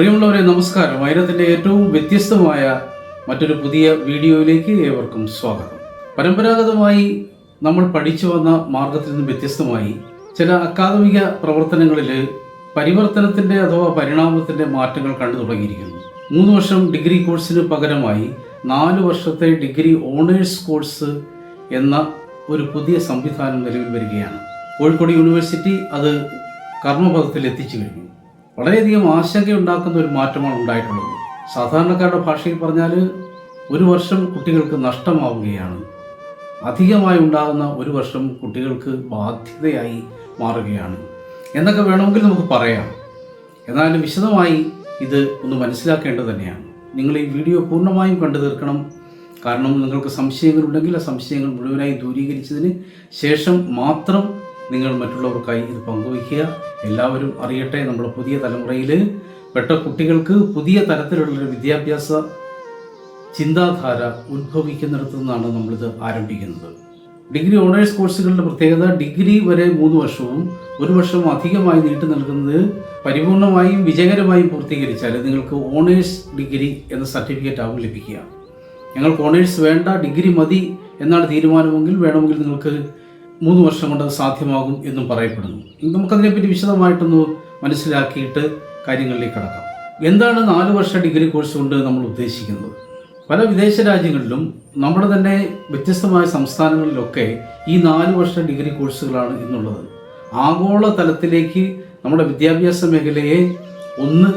പ്രിയമുള്ളവരെ നമസ്കാരം. വൈരത്തിന്റെ ഏറ്റവും വ്യത്യസ്തമായ മറ്റൊരു പുതിയ വീഡിയോയിലേക്ക് ഏവർക്കും സ്വാഗതം. പരമ്പരാഗതമായി നമ്മൾ പഠിച്ചു വന്ന മാർഗത്തിൽ നിന്ന് വ്യത്യസ്തമായി ചില അക്കാദമിക പ്രവർത്തനങ്ങളിൽ പരിവർത്തനത്തിന്റെ അഥവാ പരിണാമത്തിന്റെ മാറ്റങ്ങൾ കണ്ടു തുടങ്ങിയിരിക്കുന്നു. മൂന്ന് വർഷം ഡിഗ്രി കോഴ്സിന് പകരമായി നാല് വർഷത്തെ ഡിഗ്രി ഓണേഴ്സ് കോഴ്സ് എന്ന ഒരു പുതിയ സംവിധാനം നിലവിൽ വരികയാണ്. കോഴിക്കോട് യൂണിവേഴ്സിറ്റി അത് കർമ്മപഥത്തിൽ എത്തിച്ചു കഴിഞ്ഞു. വളരെയധികം ആശങ്കയുണ്ടാക്കുന്ന ഒരു മാറ്റമാണ് ഉണ്ടായിട്ടുള്ളത്. സാധാരണക്കാരുടെ ഭാഷയിൽ പറഞ്ഞാൽ ഒരു വർഷം കുട്ടികൾക്ക് നഷ്ടമാവുകയാണ്. അധികമായി ഉണ്ടാകുന്ന ഒരു വർഷം കുട്ടികൾക്ക് ബാധ്യതയായി മാറുകയാണ്. എന്നൊക്കെ വേണമെങ്കിൽ നമുക്ക് പറയാം. എന്നാൽ വിശദമായി ഇത് ഒന്ന് മനസ്സിലാക്കേണ്ടത് തന്നെയാണ്. നിങ്ങൾ ഈ വീഡിയോ പൂർണമായും കണ്ടു തീർക്കണം. കാരണം നിങ്ങൾക്ക് സംശയങ്ങളുണ്ടെങ്കിൽ ആ സംശയങ്ങൾ മുഴുവനായി ദൂരീകരിച്ചതിന് ശേഷം മാത്രം നിങ്ങൾ മറ്റുള്ളവർക്കായി ഇത് പങ്കുവയ്ക്കുക. എല്ലാവരും അറിയട്ടെ നമ്മൾ പുതിയ തലമുറയിൽ പെട്ട കുട്ടികൾക്ക് പുതിയ തരത്തിലുള്ളൊരു വിദ്യാഭ്യാസ ചിന്താധാര ഉത്ഭവിക്കുന്നിടത്തു നിന്നാണ് നമ്മളിത് ആരംഭിക്കുന്നത്. ഡിഗ്രി ഓണേഴ്സ് കോഴ്സുകളുടെ പ്രത്യേകത ഡിഗ്രി വരെ മൂന്ന് വർഷവും ഒരു വർഷം അധികമായി നീട്ടി നൽകുന്നത് പരിപൂർണമായും വിജയകരമായും പൂർത്തീകരിച്ചാൽ നിങ്ങൾക്ക് ഓണേഴ്സ് ഡിഗ്രി എന്ന സർട്ടിഫിക്കറ്റ് ആവും ലഭിക്കുക. ഞങ്ങൾക്ക് ഓണേഴ്സ് വേണ്ട ഡിഗ്രി മതി എന്നാണ് തീരുമാനമെങ്കിൽ വേണമെങ്കിൽ നിങ്ങൾക്ക് മൂന്ന് വർഷം കൊണ്ട് സാധ്യമാകും എന്നും പറയപ്പെടുന്നു. നമുക്കതിനെപ്പറ്റി വിശദമായിട്ടൊന്ന് മനസ്സിലാക്കിയിട്ട് കാര്യങ്ങളിലേക്ക് കടക്കാം. എന്താണ് നാല് വർഷ ഡിഗ്രി കോഴ്സ് കൊണ്ട് നമ്മൾ ഉദ്ദേശിക്കുന്നത്? പല വിദേശ രാജ്യങ്ങളിലും നമ്മുടെ തന്നെ വ്യത്യസ്തമായ സംസ്ഥാനങ്ങളിലൊക്കെ ഈ നാല് വർഷ ഡിഗ്രി കോഴ്സുകളാണ് ഇന്നുള്ളത് ആഗോള തലത്തിലേക്ക് നമ്മുടെ വിദ്യാഭ്യാസ മേഖലയെ ഒന്ന്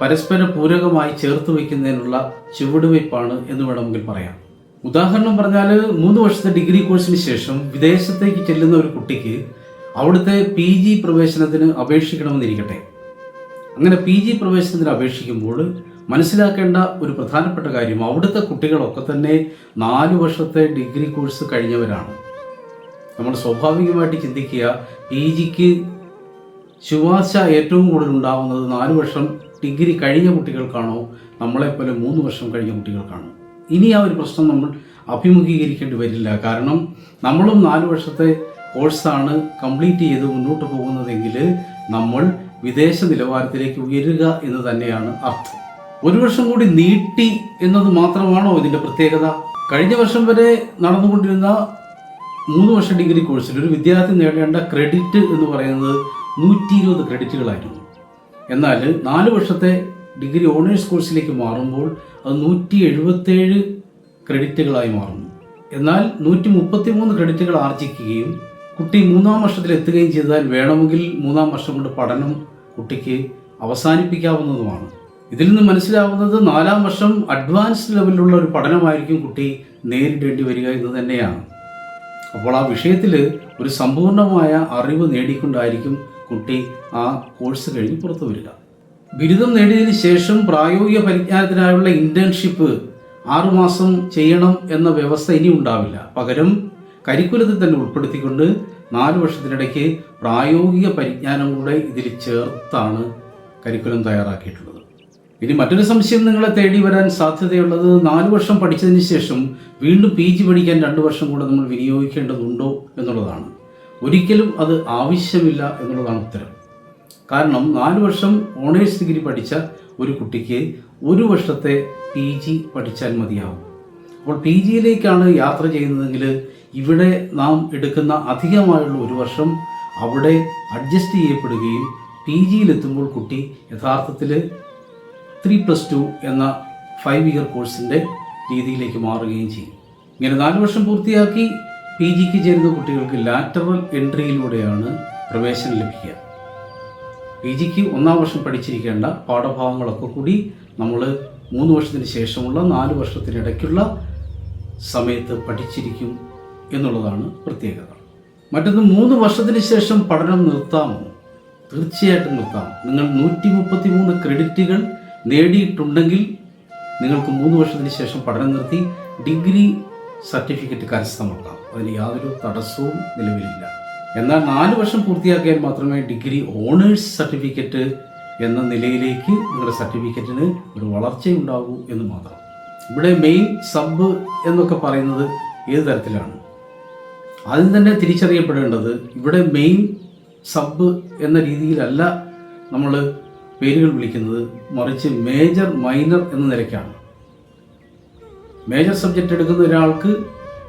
പരസ്പര പൂരകമായി ചേർത്ത് വയ്ക്കുന്നതിനുള്ള ചുവടുവയ്പ്പാണ് എന്ന് വേണമെങ്കിൽ പറയാം. ഉദാഹരണം പറഞ്ഞാൽ മൂന്ന് വർഷത്തെ ഡിഗ്രി കോഴ്സിന് ശേഷം വിദേശത്തേക്ക് ചെല്ലുന്ന ഒരു കുട്ടിക്ക് അവിടുത്തെ പി ജി പ്രവേശനത്തിന് അപേക്ഷിക്കണമെന്നിരിക്കട്ടെ. അങ്ങനെ പി ജി പ്രവേശനത്തിന് അപേക്ഷിക്കുമ്പോൾ മനസ്സിലാക്കേണ്ട ഒരു പ്രധാനപ്പെട്ട കാര്യം അവിടുത്തെ കുട്ടികളൊക്കെ തന്നെ നാല് വർഷത്തെ ഡിഗ്രി കോഴ്സ് കഴിഞ്ഞവരാണ്. നമ്മൾ സ്വാഭാവികമായിട്ട് ചിന്തിക്കുക പി ജിക്ക് ശുപാർശ ഏറ്റവും കൂടുതൽ ഉണ്ടാവുന്നത് നാല് വർഷം ഡിഗ്രി കഴിഞ്ഞ കുട്ടികൾക്കാണോ നമ്മളെപ്പോലെ മൂന്ന് വർഷം കഴിഞ്ഞ കുട്ടികൾക്കാണോ? ഇനി ആ ഒരു പ്രശ്നം നമ്മൾ അഭിമുഖീകരിക്കേണ്ടി വരില്ല. കാരണം നമ്മളും നാല് വർഷത്തെ കോഴ്സാണ് കംപ്ലീറ്റ് ചെയ്ത് മുന്നോട്ട് പോകുന്നതെങ്കിൽ നമ്മൾ വിദേശ നിലവാരത്തിലേക്ക് ഉയരുക എന്ന് തന്നെയാണ് അർത്ഥം. ഒരു വർഷം കൂടി നീട്ടി എന്നത് മാത്രമാണോ ഇതിന്റെ പ്രത്യേകത? കഴിഞ്ഞ വർഷം വരെ നടന്നുകൊണ്ടിരുന്ന മൂന്ന് വർഷ ഡിഗ്രി കോഴ്സിൽ ഒരു വിദ്യാർത്ഥി നേടേണ്ട ക്രെഡിറ്റ് എന്ന് പറയുന്നത് നൂറ്റി ഇരുപത് ക്രെഡിറ്റുകളായിരുന്നു. എന്നാൽ നാല് വർഷത്തെ ഡിഗ്രി ഓണേഴ്സ് കോഴ്സിലേക്ക് മാറുമ്പോൾ അത് നൂറ്റി എഴുപത്തേഴ് ക്രെഡിറ്റുകളായി മാറുന്നു. എന്നാൽ നൂറ്റി മുപ്പത്തി മൂന്ന് ക്രെഡിറ്റുകൾ ആർജിക്കുകയും കുട്ടി മൂന്നാം വർഷത്തിൽ എത്തുകയും ചെയ്താൽ വേണമെങ്കിൽ മൂന്നാം വർഷം കൊണ്ട് പഠനം കുട്ടിക്ക് അവസാനിപ്പിക്കാവുന്നതുമാണ്. ഇതിൽ നിന്ന് മനസ്സിലാവുന്നത് നാലാം വർഷം അഡ്വാൻസ് ലെവലിലുള്ള ഒരു പഠനമായിരിക്കും കുട്ടി നേരിടേണ്ടി വരിക എന്ന് തന്നെയാണ്. അപ്പോൾ ആ വിഷയത്തിൽ ഒരു സമ്പൂർണമായ അറിവ് നേടിക്കൊണ്ടായിരിക്കും കുട്ടി ആ കോഴ്സ് കഴിഞ്ഞ് പുറത്തു വരിക. ബിരുദം നേടിയതിന് ശേഷം പ്രായോഗിക പരിജ്ഞാനത്തിനായുള്ള ഇന്റേൺഷിപ്പ് ആറുമാസം ചെയ്യണം എന്ന വ്യവസ്ഥ ഇനി ഉണ്ടാവില്ല. പകരം കരിക്കുലത്തിൽ തന്നെ ഉൾപ്പെടുത്തിക്കൊണ്ട് നാല് വർഷത്തിനിടയ്ക്ക് പ്രായോഗിക പരിജ്ഞാനം കൂടെ ഇതിൽ ചേർത്താണ് കരിക്കുലം തയ്യാറാക്കിയിട്ടുള്ളത്. ഇനി മറ്റൊരു സംശയം നിങ്ങളെ തേടി വരാൻ സാധ്യതയുള്ളത് നാല് വർഷം പഠിച്ചതിന് ശേഷം വീണ്ടും പി ജി പഠിക്കാൻ രണ്ട് വർഷം കൂടെ നമ്മൾ വിനിയോഗിക്കേണ്ടതുണ്ടോ എന്നുള്ളതാണ്. ഒരിക്കലും അത് ആവശ്യമില്ല എന്നുള്ളതാണ് ഉത്തരം. കാരണം നാല് വർഷം ഓണേഴ്സ് ഡിഗ്രി പഠിച്ച ഒരു കുട്ടിക്ക് ഒരു വർഷത്തെ പി ജി പഠിച്ചാൽ മതിയാവും. അപ്പോൾ പി ജിയിലേക്കാണ് യാത്ര ചെയ്യുന്നതെങ്കിൽ ഇവിടെ നാം എടുക്കുന്ന അധികമായുള്ള ഒരു വർഷം അവിടെ അഡ്ജസ്റ്റ് ചെയ്യപ്പെടുകയും പി ജിയിലെത്തുമ്പോൾ കുട്ടി യഥാർത്ഥത്തിൽ ത്രീ പ്ലസ് ടു എന്ന ഫൈവ് ഇയർ കോഴ്സിന്റെ രീതിയിലേക്ക് മാറുകയും ചെയ്യും. ഇങ്ങനെ നാല് വർഷം പൂർത്തിയാക്കി പി ജിക്ക് ചേരുന്ന കുട്ടികൾക്ക് ലാറ്ററൽ എൻട്രിയിലൂടെയാണ് പ്രവേശനം ലഭിക്കുക. പി ജിക്ക് ഒന്നാം വർഷം പഠിച്ചിരിക്കേണ്ട പാഠഭാഗങ്ങളൊക്കെ കൂടി നമ്മൾ മൂന്ന് വർഷത്തിന് ശേഷമുള്ള നാല് വർഷത്തിനിടയ്ക്കുള്ള സമയത്ത് പഠിച്ചിരിക്കും എന്നുള്ളതാണ് പ്രത്യേകത. മറ്റൊന്ന് മൂന്ന് വർഷത്തിന് ശേഷം പഠനം നിർത്താമോ? തീർച്ചയായിട്ടും നിർത്താം. നിങ്ങൾ നൂറ്റി മുപ്പത്തി മൂന്ന് ക്രെഡിറ്റുകൾ നേടിയിട്ടുണ്ടെങ്കിൽ നിങ്ങൾക്ക് മൂന്ന് വർഷത്തിന് ശേഷം പഠനം നിർത്തി ഡിഗ്രി സർട്ടിഫിക്കറ്റ് കരസ്ഥമാക്കാം. അതിന് യാതൊരു തടസ്സവും നിലവിലില്ല. എന്നാൽ നാല് വർഷം പൂർത്തിയാക്കിയാൽ മാത്രമേ ഡിഗ്രി ഓണേഴ്സ് സർട്ടിഫിക്കറ്റ് എന്ന നിലയിലേക്ക് നിങ്ങളുടെ സർട്ടിഫിക്കറ്റിന് ഒരു വളർച്ചയുണ്ടാകൂ എന്ന് മാത്രം. ഇവിടെ മെയിൻ സബ് എന്നൊക്കെ പറയുന്നത് ഏത് തരത്തിലാണ്? ആദ്യം തന്നെ തിരിച്ചറിയപ്പെടേണ്ടത് ഇവിടെ മെയിൻ സബ് എന്ന രീതിയിലല്ല നമ്മൾ പേരുകൾ വിളിക്കുന്നത്. മറിച്ച് മേജർ മൈനർ എന്ന നിലയ്ക്കാണ്. മേജർ സബ്ജക്റ്റ് എടുക്കുന്ന ഒരാൾക്ക്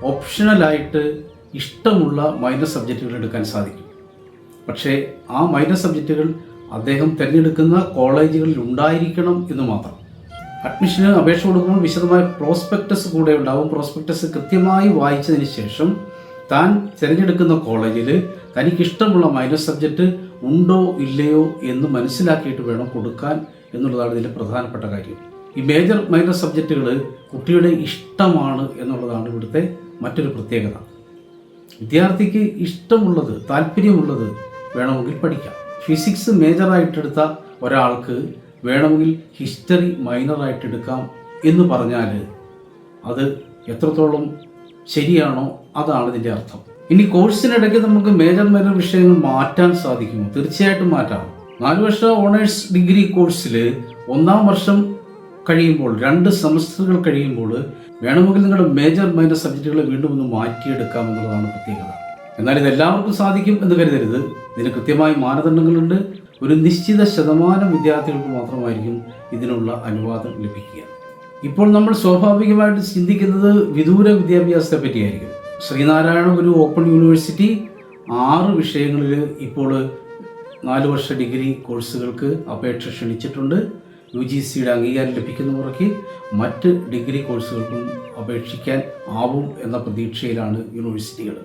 ഓപ്ഷണലായിട്ട് ഇഷ്ടമുള്ള മൈനർ സബ്ജക്റ്റുകൾ എടുക്കാൻ സാധിക്കും. പക്ഷേ ആ മൈനർ സബ്ജക്റ്റുകൾ അദ്ദേഹം തിരഞ്ഞെടുക്കുന്ന കോളേജുകളിൽ ഉണ്ടായിരിക്കണം എന്ന് മാത്രം. അഡ്മിഷന് അപേക്ഷ കൊടുക്കുമ്പോൾ വിശദമായ പ്രോസ്പെക്ടസ് കൂടെ ഉണ്ടാവും. പ്രോസ്പെക്ടസ് കൃത്യമായി വായിച്ചതിന് ശേഷം താൻ തിരഞ്ഞെടുക്കുന്ന കോളേജിൽ തനിക്കിഷ്ടമുള്ള മൈനർ സബ്ജക്റ്റ് ഉണ്ടോ ഇല്ലയോ എന്ന് മനസ്സിലാക്കിയിട്ട് വേണം കൊടുക്കാൻ എന്നുള്ളതാണ് ഇതിലെ പ്രധാനപ്പെട്ട കാര്യം. ഈ മേജർ മൈനർ സബ്ജക്റ്റുകൾ കുട്ടിയുടെ ഇഷ്ടമാണ് എന്നുള്ളതാണ് ഇവിടുത്തെ മറ്റൊരു പ്രത്യേകത. വിദ്യാർത്ഥിക്ക് ഇഷ്ടമുള്ളത് താല്പര്യമുള്ളത് വേണമെങ്കിൽ പഠിക്കാം. ഫിസിക്സ് മേജറായിട്ടെടുത്ത ഒരാൾക്ക് വേണമെങ്കിൽ ഹിസ്റ്ററി മൈനറായിട്ടെടുക്കാം എന്ന് പറഞ്ഞാൽ അത് എത്രത്തോളം ശരിയാണോ അതാണ് ഇതിന്റെ അർത്ഥം. ഇനി കോഴ്സിനിടയ്ക്ക് നമുക്ക് മേജർ മേജർ വിഷയങ്ങൾ മാറ്റാൻ സാധിക്കുമോ? തീർച്ചയായിട്ടും മാറ്റാം. നാല് വർഷ ഓണേഴ്സ് ഡിഗ്രി കോഴ്സിൽ ഒന്നാം വർഷം കഴിയുമ്പോൾ രണ്ട് സെമസ്റ്ററുകൾ കഴിയുമ്പോൾ വേണമെങ്കിൽ നിങ്ങളുടെ മേജർ മൈനർ സബ്ജക്റ്റുകൾ വീണ്ടും ഒന്ന് മാറ്റിയെടുക്കാം എന്നുള്ളതാണ് പ്രത്യേകത. എന്നാൽ ഇത് എല്ലാവർക്കും സാധിക്കും എന്ന് കരുതരുത്. ഇതിന് കൃത്യമായ മാനദണ്ഡങ്ങളുണ്ട്. ഒരു നിശ്ചിത ശതമാനം വിദ്യാർത്ഥികൾക്ക് മാത്രമായിരിക്കും ഇതിനുള്ള അനുവാദം ലഭിക്കുക. ഇപ്പോൾ നമ്മൾ സ്വാഭാവികമായിട്ട് ചിന്തിക്കുന്നത് വിദൂര വിദ്യാഭ്യാസത്തെ പറ്റിയായിരിക്കും. ശ്രീനാരായണ ഗുരു ഓപ്പൺ യൂണിവേഴ്സിറ്റി ആറ് വിഷയങ്ങളിൽ ഇപ്പോൾ നാല് വർഷ ഡിഗ്രി കോഴ്സുകൾക്ക് അപേക്ഷ ക്ഷണിച്ചിട്ടുണ്ട്. യു ജി സിയുടെ അംഗീകാരം ലഭിക്കുന്ന മുറയ്ക്ക് മറ്റ് ഡിഗ്രി കോഴ്സുകൾക്കും അപേക്ഷിക്കാൻ ആവും എന്ന പ്രതീക്ഷയിലാണ് യൂണിവേഴ്സിറ്റികൾ.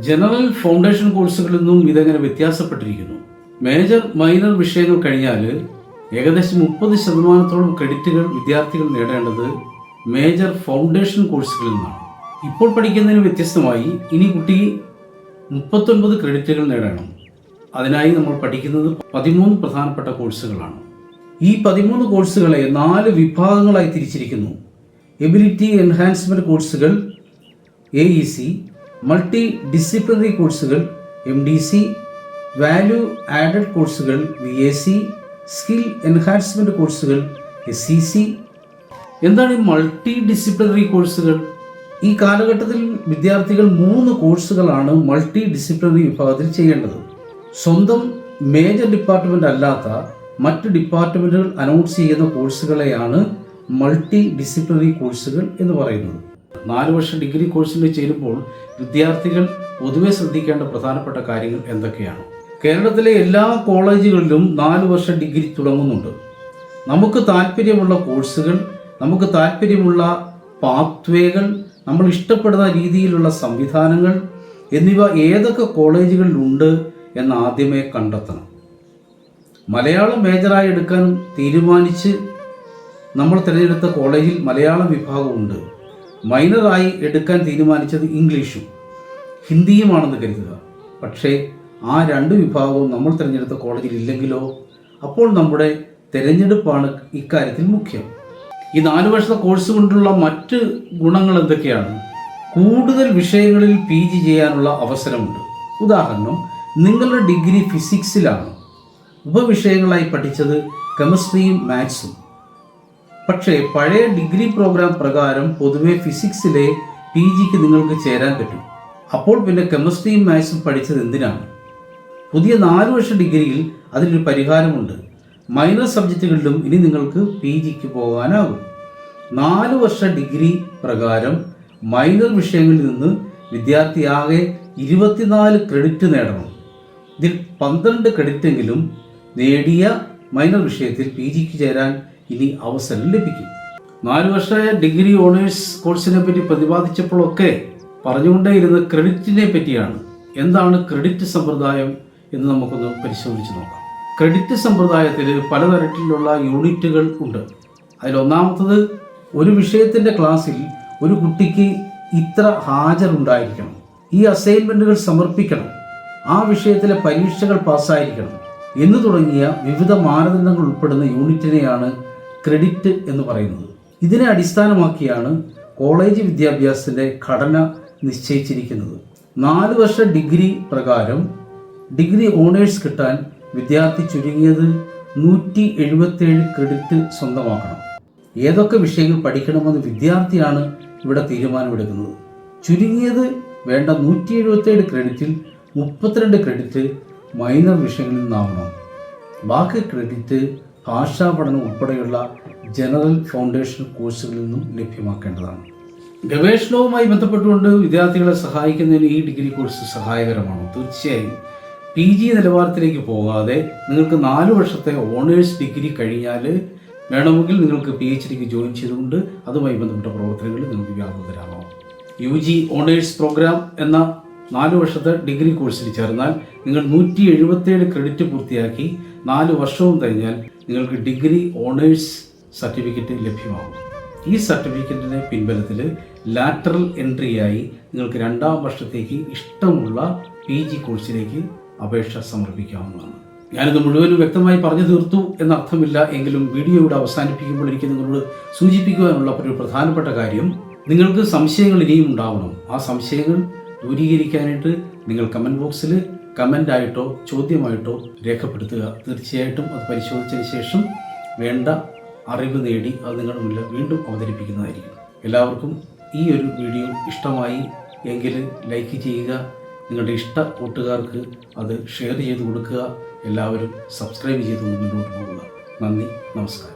ജനറൽ ഫൗണ്ടേഷൻ കോഴ്സുകളിൽ നിന്നും ഇതെങ്ങനെ വ്യത്യാസപ്പെട്ടിരിക്കുന്നു. മേജർ മൈനർ വിഷയങ്ങൾ കഴിഞ്ഞാൽ ഏകദേശം മുപ്പത് ശതമാനത്തോളം ക്രെഡിറ്റുകൾ വിദ്യാർത്ഥികൾ നേടേണ്ടത് മേജർ ഫൗണ്ടേഷൻ കോഴ്സുകളിൽ നിന്നാണ്. ഇപ്പോൾ പഠിക്കുന്നതിന് വ്യത്യസ്തമായി ഇനി കുട്ടി മുപ്പത്തൊൻപത് ക്രെഡിറ്റുകൾ നേടണം. അതിനായി നമ്മൾ പഠിക്കുന്നത് പതിമൂന്ന് പ്രധാനപ്പെട്ട കോഴ്സുകളാണ്. ഈ പതിമൂന്ന് കോഴ്സുകളെ നാല് വിഭാഗങ്ങളായി തിരിച്ചിരിക്കുന്നു. എബിലിറ്റി എൻഹാൻസ്മെന്റ് കോഴ്സുകൾ A E C multi disciplinary കോഴ്സുകൾ M D C value added കോഴ്സുകൾ V A C skill enhancement കോഴ്സുകൾ എസ് സി സി എന്താണ് ഈ മൾട്ടി ഡിസിപ്ലിനറി കോഴ്സുകൾ? ഈ കാലഘട്ടത്തിൽ വിദ്യാർത്ഥികൾ മൂന്ന് കോഴ്സുകളാണ് മൾട്ടി ഡിസിപ്ലിനറി വിഭാഗത്തിൽ ചെയ്യേണ്ടത്. സ്വന്തം മേജർ ഡിപ്പാർട്ട്മെന്റ് അല്ലാത്ത മറ്റ് ഡിപ്പാർട്ട്മെന്റുകൾ അനൗൺസ് ചെയ്യുന്ന കോഴ്സുകളെയാണ് മൾട്ടി ഡിസിപ്ലിനറി കോഴ്സുകൾ എന്ന് പറയുന്നത്. നാല് വർഷ ഡിഗ്രി കോഴ്സിൽ ചേരുമ്പോൾ വിദ്യാർത്ഥികൾ പൊതുവെ ശ്രദ്ധിക്കേണ്ട പ്രധാനപ്പെട്ട കാര്യങ്ങൾ എന്തൊക്കെയാണ്? കേരളത്തിലെ എല്ലാ കോളേജുകളിലും നാല് വർഷ ഡിഗ്രി തുടങ്ങുന്നുണ്ട്. നമുക്ക് താല്പര്യമുള്ള കോഴ്സുകൾ നമുക്ക് താല്പര്യമുള്ള പാത്വേകൾ നമ്മൾ ഇഷ്ടപ്പെടുന്ന രീതിയിലുള്ള സംവിധാനങ്ങൾ എന്നിവ ഏതൊക്കെ കോളേജുകളിലുണ്ട് എന്ന് ആദ്യമേ കണ്ടെത്തണം. മലയാളം മേജറായി എടുക്കാൻ തീരുമാനിച്ച് നമ്മൾ തിരഞ്ഞെടുത്ത കോളേജിൽ മലയാളം വിഭാഗമുണ്ട്. മൈനറായി എടുക്കാൻ തീരുമാനിച്ചത് ഇംഗ്ലീഷും. ഹിന്ദിയുമാണെന്ന് കരുതുക. പക്ഷേ ആ രണ്ട് വിഭാഗവും നമ്മൾ തിരഞ്ഞെടുത്ത കോളേജിൽ ഇല്ലെങ്കിലോ? അപ്പോൾ നമ്മുടെ തിരഞ്ഞെടുപ്പാണ് ഇക്കാര്യത്തിൽ മുഖ്യം. ഈ നാല് വർഷത്തെ കോഴ്സ് കൊണ്ടുള്ള മറ്റ് ഗുണങ്ങൾ എന്തൊക്കെയാണ്? കൂടുതൽ വിഷയങ്ങളിൽ പി ജി ചെയ്യാനുള്ള അവസരമുണ്ട്. ഉദാഹരണം നിങ്ങളുടെ ഡിഗ്രി ഫിസിക്സിലാണ്. ഉപവിഷയങ്ങളായി പഠിച്ചത് കെമിസ്ട്രിയും മാത്സും. പക്ഷേ പഴയ ഡിഗ്രി പ്രോഗ്രാം പ്രകാരം പൊതുവെ ഫിസിക്സിലെ പി ജിക്ക് നിങ്ങൾക്ക് ചേരാൻ പറ്റും. അപ്പോൾ പിന്നെ കെമിസ്ട്രിയും മാത്സും പഠിച്ചത് എന്തിനാണ്? പുതിയ നാല് വർഷ ഡിഗ്രിയിൽ അതിനൊരു പരിഹാരമുണ്ട്. മൈനർ സബ്ജക്റ്റുകളിലും ഇനി നിങ്ങൾക്ക് പി ജിക്ക് പോകാനാകും. നാല് വർഷ ഡിഗ്രി പ്രകാരം മൈനർ വിഷയങ്ങളിൽ നിന്ന് വിദ്യാർത്ഥി ആകെ ഇരുപത്തിനാല് ക്രെഡിറ്റ് നേടണം. ഇതിൽ പന്ത്രണ്ട് ക്രെഡിറ്റെങ്കിലും നേടിയ മൈനർ വിഷയത്തിൽ പി ജിക്ക് ചേരാൻ ഇനി അവസരം ലഭിക്കും. നാല് വർഷ ഡിഗ്രി ഓണേഴ്സ് കോഴ്സിനെ പറ്റി പ്രതിപാദിച്ചപ്പോഴൊക്കെ പറഞ്ഞുകൊണ്ടേയിരുന്ന ക്രെഡിറ്റിനെ പറ്റിയാണ്. എന്താണ് ക്രെഡിറ്റ് സമ്പ്രദായം എന്ന് നമുക്കൊന്ന് പരിശോധിച്ച് നോക്കാം. ക്രെഡിറ്റ് സമ്പ്രദായത്തിൽ പലതരത്തിലുള്ള യൂണിറ്റുകൾ ഉണ്ട്. അതിലൊന്നാമത്തത് ഒരു വിഷയത്തിന്റെ ക്ലാസ്സിൽ ഒരു കുട്ടിക്ക് ഇത്ര ഹാജർ ഉണ്ടായിരിക്കണം. ഈ അസൈൻമെന്റുകൾ സമർപ്പിക്കണം. ആ വിഷയത്തിലെ പരീക്ഷകൾ പാസ്സായിരിക്കണം എന്ന് തുടങ്ങിയ വിവിധ മാനദണ്ഡങ്ങൾ ഉൾപ്പെടുന്ന യൂണിറ്റിനെയാണ് ക്രെഡിറ്റ് എന്ന് പറയുന്നത്. ഇതിനെ അടിസ്ഥാനമാക്കിയാണ് കോളേജ് വിദ്യാഭ്യാസത്തിന്റെ ഘടന നിശ്ചയിച്ചിരിക്കുന്നത്. നാല് വർഷ ഡിഗ്രി പ്രകാരം ഡിഗ്രി ഓണേഴ്സ് കിട്ടാൻ വിദ്യാർത്ഥി ചുരുങ്ങിയത് നൂറ്റി എഴുപത്തേഴ് ക്രെഡിറ്റ് സ്വന്തമാക്കണം. ഏതൊക്കെ വിഷയങ്ങൾ പഠിക്കണമെന്ന് വിദ്യാർത്ഥിയാണ് ഇവിടെ തീരുമാനമെടുക്കുന്നത്. ചുരുങ്ങിയത് വേണ്ട നൂറ്റി എഴുപത്തേഴ് ക്രെഡിറ്റിൽ മുപ്പത്തിരണ്ട് ക്രെഡിറ്റ് മൈനർ വിഷയങ്ങളിൽ നിന്നാവണം. ബാക്കി ക്രെഡിറ്റ് ഭാഷാ പഠനം ഉൾപ്പെടെയുള്ള ജനറൽ ഫൗണ്ടേഷൻ കോഴ്സുകളിൽ നിന്നും ലഭ്യമാക്കേണ്ടതാണ്. ഗവേഷണവുമായി ബന്ധപ്പെട്ടുകൊണ്ട് വിദ്യാർത്ഥികളെ സഹായിക്കുന്നതിന് ഈ ഡിഗ്രി കോഴ്സ് സഹായകരമാണ്. തീർച്ചയായും പി ജി നിലവാരത്തിലേക്ക് പോകാതെ നിങ്ങൾക്ക് നാല് വർഷത്തെ ഓണേഴ്സ് ഡിഗ്രി കഴിഞ്ഞാൽ വേണമെങ്കിൽ നിങ്ങൾക്ക് പി എച്ച് ഡിക്ക് ജോയിൻ ചെയ്തുകൊണ്ട് അതുമായി ബന്ധപ്പെട്ട പ്രവർത്തനങ്ങളിൽ നിങ്ങൾക്ക് വ്യാപൃതരാകാം. യു ജി ഓണേഴ്സ് പ്രോഗ്രാം എന്ന നാല് വർഷത്തെ ഡിഗ്രി കോഴ്സിൽ ചേർന്നാൽ നിങ്ങൾ നൂറ്റി എഴുപത്തേഴ് ക്രെഡിറ്റ് പൂർത്തിയാക്കി നാല് വർഷവും കഴിഞ്ഞാൽ നിങ്ങൾക്ക് ഡിഗ്രി ഓണേഴ്സ് സർട്ടിഫിക്കറ്റ് ലഭ്യമാകും. ഈ സർട്ടിഫിക്കറ്റിന്റെ പിൻബലത്തിൽ ലാറ്ററൽ എൻട്രിയായി നിങ്ങൾക്ക് രണ്ടാം വർഷത്തേക്ക് ഇഷ്ടമുള്ള പി ജി കോഴ്സിലേക്ക് അപേക്ഷ സമർപ്പിക്കാവുന്നതാണ്. ഞാനിത് മുഴുവനും വ്യക്തമായി പറഞ്ഞു തീർത്തു എന്നർത്ഥമില്ല എങ്കിലും വീഡിയോ ഇവിടെ അവസാനിപ്പിക്കുമ്പോൾ എനിക്ക് നിങ്ങളോട് സൂചിപ്പിക്കുവാനുള്ള ഒരു പ്രധാനപ്പെട്ട കാര്യം നിങ്ങൾക്ക് സംശയങ്ങൾ ഇനിയും ഉണ്ടാവണം. ആ സംശയങ്ങൾ ദൂരീകരിക്കാനായിട്ട് നിങ്ങൾ കമന്റ് ബോക്സിൽ കമന്റായിട്ടോ ചോദ്യമായിട്ടോ രേഖപ്പെടുത്തുക. തീർച്ചയായിട്ടും അത് പരിശോധിച്ചതിന് ശേഷം വേണ്ട അറിവ് നേടി അത് നിങ്ങളുടെ മുന്നിൽ വീണ്ടും അവതരിപ്പിക്കുന്നതായിരിക്കും. എല്ലാവർക്കും ഈ ഒരു വീഡിയോ ഇഷ്ടമായി എങ്കിൽ ലൈക്ക് ചെയ്യുക. നിങ്ങളുടെ ഇഷ്ട കൂട്ടുകാർക്ക് അത് ഷെയർ ചെയ്ത് കൊടുക്കുക. എല്ലാവരും സബ്സ്ക്രൈബ് ചെയ്ത് മുന്നോട്ട് പോകുക നന്ദി നമസ്കാരം.